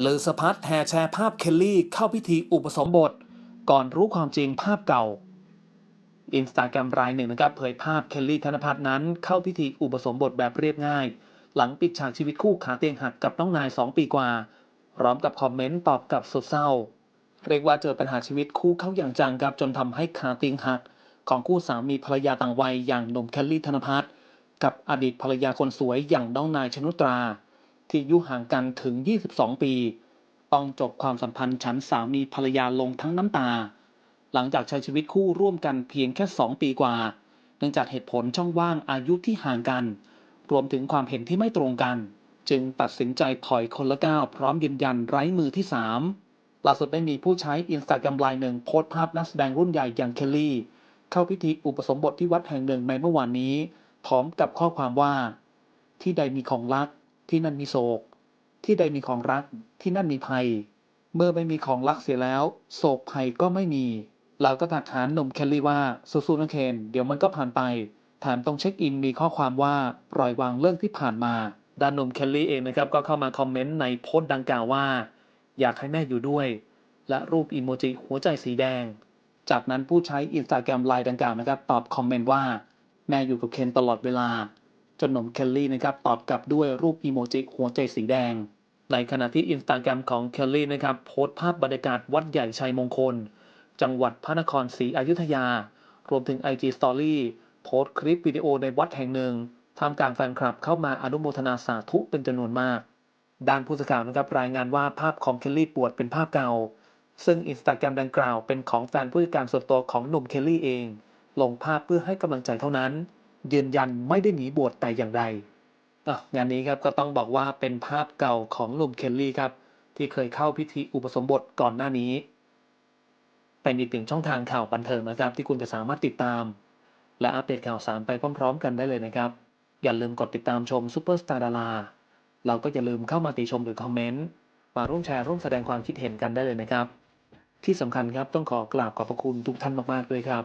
เลอสพัทแห่แชร์ภาพเคลลี่เข้าพิธีอุปสมบท ก่อนรู้ความจริงภาพเก่าอินสตาแกรมรายหนึ่งนะครับเผยภาพเคลลี่ธนพัฒน์นั้น เข้าพิธีอุปสมบทแบบเรียบง่าย หลังปิดฉากชีวิตคู่ขาเตียงหักกับน้องนาย 2 ปีกว่า พร้อมกับคอมเมนต์ตอบกลับสุดเศร้า เรียกว่าเจอปัญหาชีวิตคู่เข้าอย่างจังครับจนทำให้ขาเตียงหัก ของคู่สามีภรรยาต่างวัยอย่างหนุ่มเคลลี่ธนพัฒน์กับอดีตภรรยาคนสวยอย่างน้องนายชนุตรา ที่อายุห่างกันถึง 22 ปี ต้องจบความสัมพันธ์ฉันสามีภรรยาลงทั้งน้ำตา หลังจากใช้ชีวิตคู่ร่วมกันเพียงแค่ 2 ปีกว่า เนื่องจากเหตุผลช่องว่างอายุที่ห่างกัน รวมถึงความเห็นที่ไม่ตรงกัน จึงตัดสินใจถอยคนละก้าวพร้อมยืนยันไร้มือที่3ล่าสุดได้มีผู้ใช้อินสตาแกรมรายหนึ่งโพสต์ภาพนักแสดงรุ่นใหญ่อย่างเคลลี่ เข้าพิธีอุปสมบทที่วัดแห่งหนึ่งในเมื่อวานนี้ พร้อมกับข้อความว่า ที่ใดมีของรัก ที่นั่นมีโศก ที่ใดมีของรัก ที่นั่นมีภัย เมื่อไม่มีของรักเสียแล้ว โศกภัยก็ไม่มีเราก็ตัดหานหนุ่มเคลลี่ว่าสู้ๆนะเคนเดี๋ยวมันก็ผ่านไปแถมตรงเช็คอินมีข้อความว่าปล่อยวางเรื่องที่ผ่านมาด้านหนุ่มเคลลี่เองนะครับก็เข้ามาคอมเมนต์ในโพสต์ดังกล่าวว่า อยากให้แม่อยู่ด้วย และรูปอีโมจิหัวใจสีแดง จากนั้นผู้ใช้อินสตาแกรมไลน์ดังกล่าวนะครับตอบคอมเมนต์ว่า แม่อยู่กับเคนตลอดเวลา จนหนุ่มเคลลี่นะครับตอบกลับด้วยรูปอีโมจิหัวใจสีแดง ในขณะที่อินสตาแกรมของเคลลี่นะครับโพสต์ภาพบรรยากาศวัดใหญ่ชัยมงคล จังหวัดพระนครศรีอยุธยา รวมถึง IG Story โพสต์คลิปวิดีโอในวัดแห่งหนึ่งท่ามกลางแฟนคลับเข้ามาอนุโมทนาสาธุเป็นจำนวนมาก ด้านผู้สื่อข่าวนะครับรายงานว่าภาพของเคลลี่ปวดเป็นภาพเก่า ซึ่งอินสตาแกรมดังกล่าวเป็นของแฟนผู้จัดการส่วนตัวของหนุ่มเคลลี่เอง ลงภาพเพื่อให้กำลังใจเท่านั้น ยืนยันไม่ได้หนีบวชแต่อย่างใดอะงานนี้ครับก็ต้องบอกว่าเป็นภาพเก่าของหนุ่มเคลลี่ครับ ที่เคยเข้าพิธีอุปสมบทก่อนหน้านี้ เป็นอีกหนึ่งช่องทางข่าวบันเทิงนะครับ ที่คุณจะสามารถติดตาม และอัปเดตข่าวสารไปพร้อม ๆ กันได้เลยนะครับ อย่าลืมกดติดตามชมซูเปอร์สตาร์ดาราเราก็อย่าลืมเข้ามาติชมหรือคอมเมนต์มาร่วมแชร์ร่วมแสดงความคิดเห็นกันได้เลยนะครับ ที่สำคัญครับต้องขอกราบขอบพระคุณทุกท่านมากๆด้วยครับ